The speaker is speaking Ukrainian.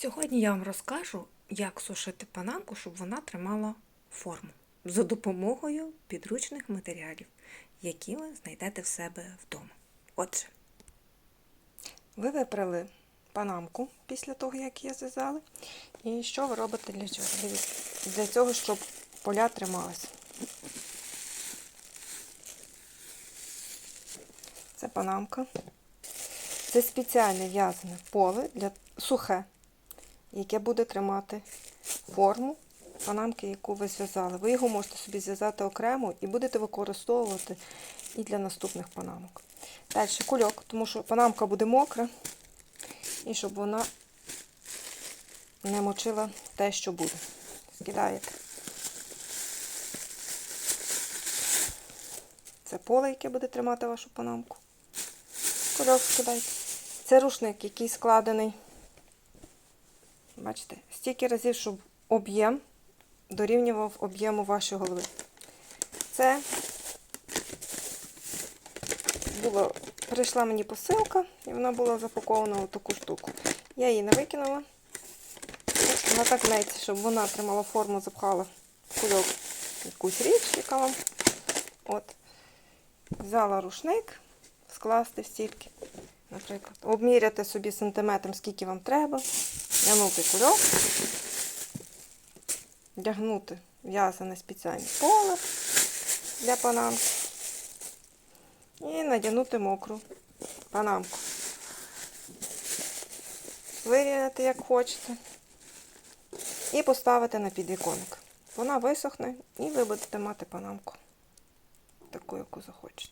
Сьогодні я вам розкажу, як сушити панамку, щоб вона тримала форму за допомогою підручних матеріалів, які ви знайдете в себе вдома. Отже, ви випрали панамку після того, як її зв'язали. І що ви робите для чого? Для цього, щоб поля трималися. Це панамка. Це спеціальне в'язане поле для сухе, яке буде тримати форму панамки, яку ви зв'язали. Ви його можете собі зв'язати окремо і будете використовувати і для наступних панамок. Далі кульок, тому що панамка буде мокра, і щоб вона не мочила те, що буде. Скидаєте. Це поле, яке буде тримати вашу панамку. Кульок скидайте. Це рушник, який складений. Бачите, стільки разів, щоб об'єм дорівнював об'єму вашої голови. Це було, прийшла мені посилка, і вона була запакована в таку штуку. Я її не викинула. Вона так щоб вона тримала форму, запхала кульок якусь річ, яка вам. От. Взяла рушник, скласти стільки, наприклад, обміряти собі сантиметром, скільки вам треба, вдягнути кульок, вдягнути в'язане спеціальне поле для панамки і надягнути мокру панамку. Вирівняти, як хочете, і поставити на підвіконник. Вона висохне і ви будете мати панамку таку, яку захочете.